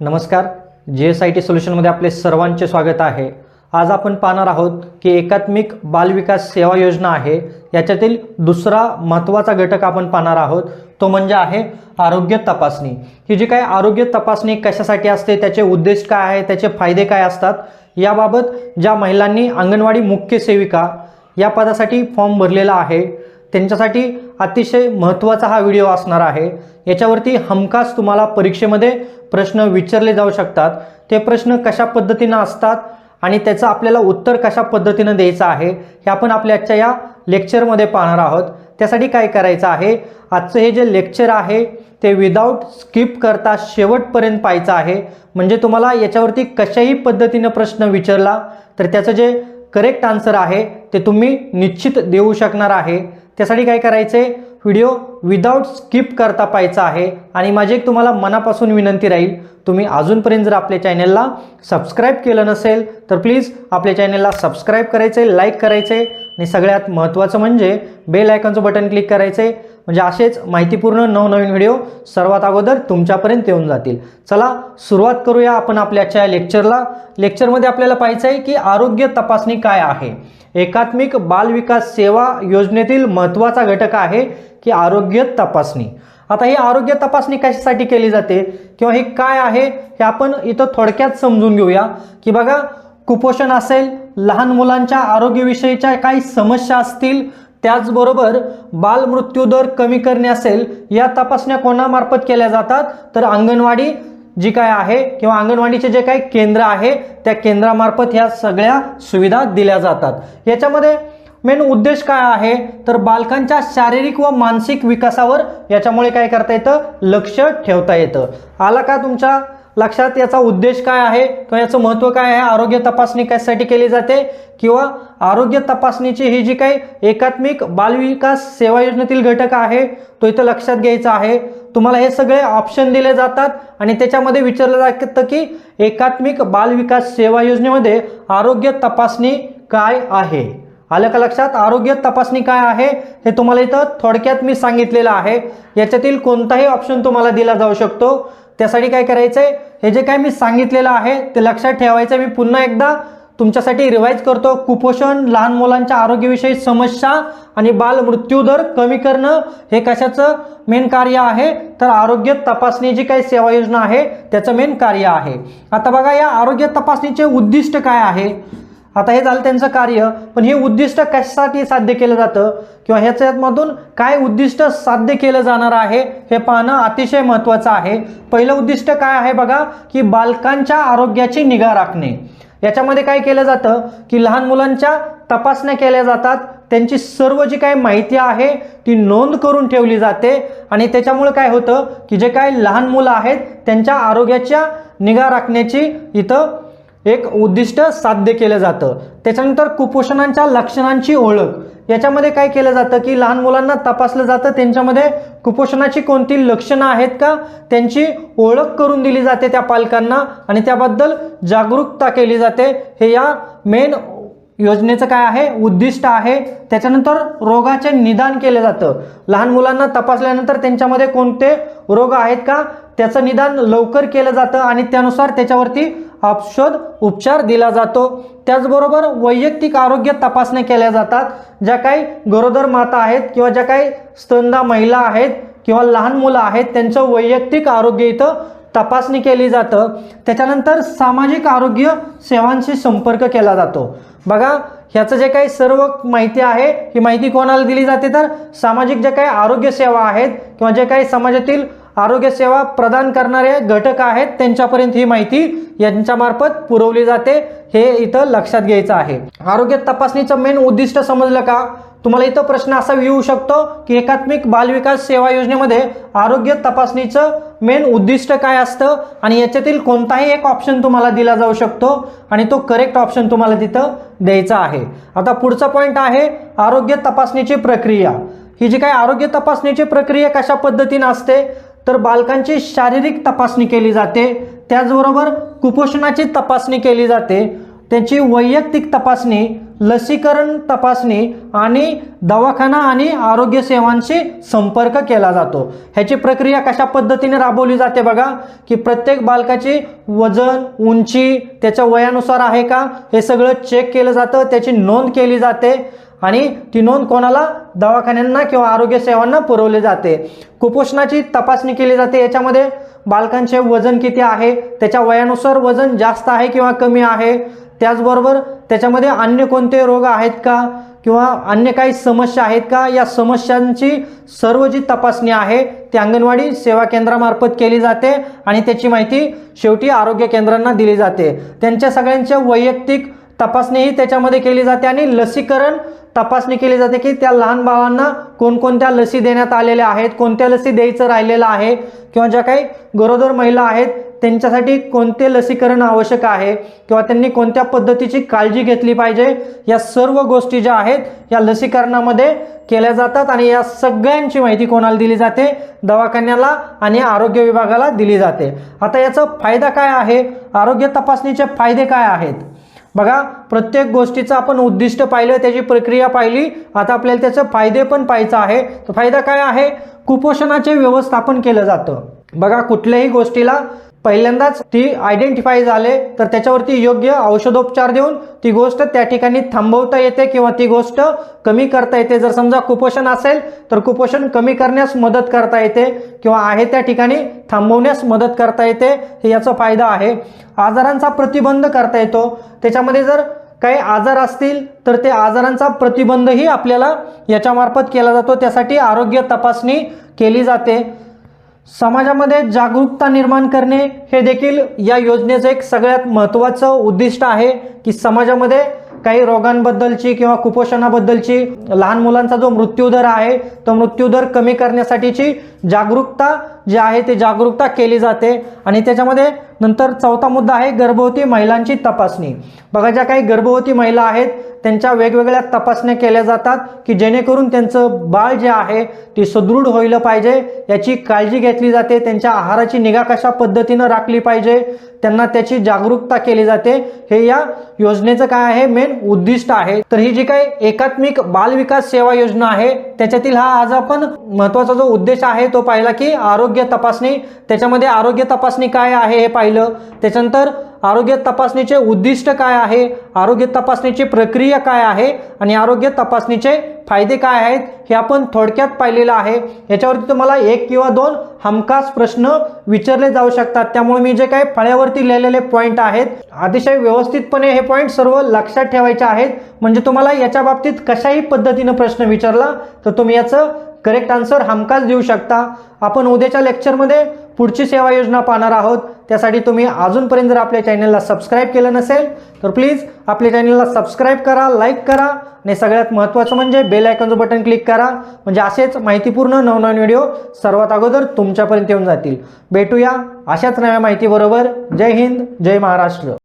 नमस्कार. जे S I T सोल्युशनमध्ये आपले सर्वांचे स्वागत आहे. आज आपण पाहणार आहोत की एकात्मिक बालविकास सेवा योजना आहे. याच्यातील दुसरा महत्त्वाचा घटक आपण पाहणार आहोत. तो म्हणजे आहे आरोग्य तपासणी. ही जी काय आरोग्य तपासणी कशासाठी असते त्याचे उद्देश काय आहे त्याचे फायदे काय असतात याबाबत ज्या महिलांनी अंगणवाडी मुख्य सेविका या पदासाठी फॉर्म भरलेला आहे त्यांच्यासाठी अतिशय महत्त्वाचा हा व्हिडिओ असणार आहे. याच्यावरती हमखास तुम्हाला परीक्षेमध्ये प्रश्न विचारले जाऊ शकतात. ते प्रश्न कशा पद्धतीनं असतात आणि त्याचं आपल्याला उत्तर कशा पद्धतीनं द्यायचं आहे हे आपण आपल्या आजच्या या लेक्चरमध्ये पाहणार आहोत. त्यासाठी काय करायचं आहे आजचं हे जे लेक्चर आहे ते विदाऊट स्किप करता शेवटपर्यंत पाहायचं आहे. म्हणजे तुम्हाला याच्यावरती कशाही पद्धतीनं प्रश्न विचारला तर त्याचं जे करेक्ट आन्सर आहे ते तुम्ही निश्चित देऊ शकणार आहे. त्यासाठी काय करायचं आहे व्हिडिओ विदाऊट स्किप करता पाहायचा आहे आणि माझी एक तुम्हाला मनापासून विनंती राहील तुम्ही अजूनपर्यंत जर आपल्या चॅनलला सबस्क्राईब केलं नसेल तर प्लीज आपल्या चॅनलला सबस्क्राईब करायचं आहे लाईक करायचं आहे आणि सगळ्यात महत्त्वाचं म्हणजे बेल आयकॉनचं बटन क्लिक करायचं आहे म्हणजे असेच माहितीपूर्ण नवनवीन व्हिडिओ सर्वात अगोदर तुमच्यापर्यंत येऊन जातील. चला सुरुवात करूया आपण आपल्याच्या लेक्चरला लेक्चरमध्ये आपल्याला पाहायचं आहे की आरोग्य तपासणी काय आहे. एकात्मिक बालविकास सेवा योजनेतील महत्त्वाचा घटक आहे की आरोग्य तपासणी. आता ही आरोग्य तपासणी कशासाठी केली जाते किंवा हे काय आहे हे आपण इथं थोडक्यात समजून घेऊया की बघा कुपोषण असेल लहान मुलांच्या आरोग्यविषयीच्या काही समस्या असतील त्याचबरोबर बालमृत्यू दर कमी करणे असेल या तपासण्या कोणामार्फत केल्या जातात? तर अंगणवाडी जी काय आहे किंवा अंगणवाडीचे जे काही केंद्र आहे त्या केंद्रामार्फत ह्या सगळ्या सुविधा दिल्या जातात. याच्यामध्ये मेन उद्देश काय आहे? तर बालकांच्या शारीरिक व मानसिक विकासावर याच्यामुळे काय करता येतं? लक्ष ठेवता येतं. आला का तुमच्या लक्षात याचा उद्देश काय आहे किंवा याचं महत्त्व काय आहे? आरोग्य तपासणी कशासाठी केली जाते? किंवा आरोग्य तपासणीची ही जी काही एकात्मिक बालविकास सेवा योजनेतील घटक आहे तो इथं लक्षात घ्यायचा आहे. तुम्हाला हे सगळे ऑप्शन दिले जातात आणि त्याच्यामध्ये विचारलं जातं की एकात्मिक बालविकास सेवा योजनेमध्ये आरोग्य तपासणी काय आहे? आलं का लक्षात? आरोग्य तपासणी काय आहे? हे तुम्हाला इथं थोडक्यात मी सांगितलेलं आहे. याच्यातील कोणताही ऑप्शन तुम्हाला दिला जाऊ शकतो. त्यासाठी काय करायचं आहे हे जे काय मी सांगितलेलं आहे ते लक्षात ठेवायचं मी पुन्हा एकदा तुमच्यासाठी रिवाईज करतो. कुपोषण लहान मुलांच्या आरोग्यविषयी समस्या आणि बालमृत्यू दर कमी करणं हे कशाचं मेन कार्य आहे? तर आरोग्य तपासणी जी काही सेवा योजना आहे त्याचं मेन कार्य आहे. आता बघा या आरोग्य तपासणीचे उद्दिष्ट काय आहे? आता हे झालं त्यांचं कार्य पण हे उद्दिष्ट कशासाठी साध्य केलं जातं? किंवा ह्याच्यामधून काय उद्दिष्ट साध्य केलं जाणार आहे हे पाहणं अतिशय महत्त्वाचं आहे. पहिलं उद्दिष्ट काय आहे बघा की बालकांच्या आरोग्याची निगा राखणे. याच्यामध्ये काय केलं जातं की लहान मुलांच्या तपासण्या केल्या जातात त्यांची सर्व जी काही माहिती आहे ती नोंद करून ठेवली जाते. आणि त्याच्यामुळे काय होतं की जे काही लहान मुलं आहेत त्यांच्या आरोग्याच्या निगा राखण्याची इथं एक उद्दिष्ट साध्य केलं जातं. त्याच्यानंतर कुपोषणांच्या लक्षणांची ओळख. याच्यामध्ये काय केलं जातं की लहान मुलांना तपासलं जातं त्यांच्यामध्ये कुपोषणाची कोणती लक्षणं आहेत का? त्यांची ओळख करून दिली जाते त्या पालकांना आणि त्याबद्दल जागरूकता केली जाते. हे या मेन योजनेचं काय आहे? उद्दिष्ट आहे. त्याच्यानंतर रोगाचे निदान केलं जातं. लहान मुलांना तपासल्यानंतर त्यांच्यामध्ये कोणते रोग आहेत का? त्याचं निदान लवकर केलं जातं आणि त्यानुसार त्याच्यावरती औषध उपचार दिला जातो. त्याचबरोबर वैयक्तिक आरोग्य तपासण्या केल्या जातात. ज्या काही गरोदर माता आहेत किंवा ज्या काही स्तनदा महिला आहेत किंवा लहान मुलं आहेत त्यांचं वैयक्तिक आरोग्य इथं तपासणी केली जातं. त्याच्यानंतर सामाजिक आरोग्य सेवांशी संपर्क केला जातो. बघा ह्याचं जे काही सर्व माहिती आहे ही माहिती कोणाला दिली जाते तर सामाजिक ज्या काही आरोग्य सेवा आहेत किंवा जे काही समाजातील आरोग्य सेवा प्रदान करणारे घटक आहेत त्यांच्यापर्यंत ही माहिती यांच्यामार्फत पुरवली जाते हे इथं लक्षात घ्यायचं आहे. आरोग्य तपासणीचं मेन उद्दिष्ट समजलं का? तुम्हाला इथं प्रश्न असा येऊ शकतो की एकात्मिक बालविकास सेवा योजनेमध्ये आरोग्य तपासणीचं मेन उद्दिष्ट काय असतं आणि याच्यातील कोणताही एक ऑप्शन तुम्हाला दिला जाऊ शकतो आणि तो करेक्ट ऑप्शन तुम्हाला तिथं द्यायचा आहे. आता पुढचा पॉईंट आहे आरोग्य तपासणीची प्रक्रिया. ही जी काही आरोग्य तपासणीची प्रक्रिया कशा पद्धतीनं असते? तर बालकांची शारीरिक तपासणी केली जाते. त्याचबरोबर कुपोषणाची तपासणी केली जाते. त्यांची वैयक्तिक तपासणी लसीकरण तपासणी आणि दवाखाना आणि आरोग्य सेवांशी संपर्क केला जातो. ह्याची प्रक्रिया कशा पद्धतीने राबवली जाते बघा की प्रत्येक बालकाची वजन उंची त्याच्या वयानुसार आहे का हे सगळं चेक केलं जातं. त्याची नोंद केली जाते. आणि ती नोंद कोणाला? दवाखान्यांना किंवा आरोग्य सेवांना पुरवली जाते. कुपोषणाची तपासणी केली जाते. याच्यामध्ये बालकांचे वजन किती आहे? त्याच्या वयानुसार वजन जास्त आहे किंवा कमी आहे? त्याचबरोबर त्याच्यामध्ये अन्य कोणते रोग आहेत का? किंवा अन्य काही समस्या आहेत का? या समस्यांची सर्व जी तपासणी आहे ती अंगणवाडी सेवा केंद्रामार्फत केली जाते आणि त्याची माहिती शेवटी आरोग्य केंद्रांना दिली जाते. त्यांच्या सगळ्यांच्या वैयक्तिक तपासणीही त्याच्यामध्ये केली जाते आणि लसीकरण तपासणी केली जाते की त्या लहान बाळांना कोणकोणत्या लसी देण्यात आलेल्या आहेत कोणत्या लसी द्यायचं राहिलेलं आहे किंवा ज्या काही गरोदर महिला आहेत त्यांच्यासाठी कोणते लसीकरण आवश्यक आहे किंवा त्यांनी कोणत्या पद्धतीची काळजी घेतली पाहिजे या सर्व गोष्टी ज्या आहेत या लसीकरणामध्ये केल्या जातात आणि या सगळ्यांची माहिती कोणाला दिली जाते? दवाखान्याला आणि आरोग्य विभागाला दिली जाते. आता याचा फायदा काय आहे? आरोग्य तपासणीचे फायदे काय आहेत? बघा प्रत्येक गोष्टीचं आपण उद्दिष्ट पाहिलं त्याची प्रक्रिया पाहिली आता आपल्याला त्याचे फायदे पण पाहायचं आहे. तर फायदा काय आहे? कुपोषणाचे व्यवस्थापन केलं जातं. बघा कुठल्याही गोष्टीला पहिल्यांदाच ती आयडेंटिफाय झाले तर त्याच्यावरती योग्य औषधोपचार देऊन ती गोष्ट त्या ठिकाणी थांबवता येते किंवा ती गोष्ट कमी करता येते. जर समजा कुपोषण असेल तर कुपोषण कमी करण्यास मदत करता येते किंवा आहे त्या ठिकाणी थांबवण्यास मदत करता येते हे याचा फायदा आहे. आजारांचा प्रतिबंध करता येतो. त्याच्यामध्ये जर काही आजार असतील तर ते आजारांचा प्रतिबंधही आपल्याला याच्यामार्फत केला जातो. त्यासाठी आरोग्य तपासणी केली जाते. समाजामध्ये जागरूकता निर्माण करणे हे देखील या योजनेचं एक सगळ्यात महत्त्वाचं उद्दिष्ट आहे की समाजामध्ये काही रोगांबद्दलची किंवा कुपोषणाबद्दलची लहान मुलांचा जो मृत्यूदर आहे तो मृत्यूदर कमी करण्यासाठीची जागरूकता जी आहे ती जागरूकता केली जाते. आणि त्याच्यामध्ये नंतर चौथा मुद्दा आहे गर्भवती महिलांची तपासणी. बघा ज्या काही गर्भवती महिला आहेत त्यांच्या वेगवेगळ्या तपासण्या केल्या जातात की जेणेकरून त्यांचं बाळ जे आहे ते सुदृढ होईल पाहिजे याची काळजी घेतली जाते त्यांच्या आहाराची निगा कशा पद्धतीनं राखली पाहिजे त्यांना त्याची जागरूकता केली जाते. हे या योजनेचं काय आहे? मेन उद्दिष्ट आहे. तर ही जी काही एकात्मिक बाल विकास सेवा योजना आहे त्याच्यातील हा आज आपण महत्त्वाचा जो उद्देश आहे तो पाहिला की आरोग्य तपासणी. त्याच्यामध्ये आरोग्य तपासणी काय आहे हे पाहिलं. त्याच्यानंतर आरोग्य तपासणीचे उद्दिष्ट काय आहे? आरोग्य तपासणीची प्रक्रिया काय आहे? आणि आरोग्य तपासणीचे फायदे काय आहेत? हे आपण थोडक्यात पाहिलेलं आहे. याच्यावरती तुम्हाला एक किंवा दोन हमखास प्रश्न विचारले जाऊ शकतात. त्यामुळे मी जे काही फळ्यावरती लिहिलेले पॉईंट आहेत अतिशय व्यवस्थितपणे हे पॉईंट सर्व लक्षात ठेवायचे आहेत. म्हणजे तुम्हाला याच्या बाबतीत कशाही पद्धतीनं प्रश्न विचारला तर तुम्ही याचं करेक्ट आन्सर हमखास देऊ शकता. आपण उद्याच्या लेक्चरमध्ये पुढची सेवा योजना पाहणार आहोत. त्यासाठी तुम्ही अजूनपर्यंत जर आपल्या चॅनलला सबस्क्राईब केलं नसेल तर प्लीज आपल्या चॅनलला सबस्क्राईब करा लाईक करा आणि सगळ्यात महत्त्वाचं म्हणजे बेल आयकॉनचं बटन क्लिक करा. म्हणजे असेच माहितीपूर्ण नवनवीन व्हिडिओ सर्वात अगोदर तुमच्यापर्यंत येऊन जातील. भेटूया अशाच नव्या माहितीबरोबर. जय हिंद जय महाराष्ट्र.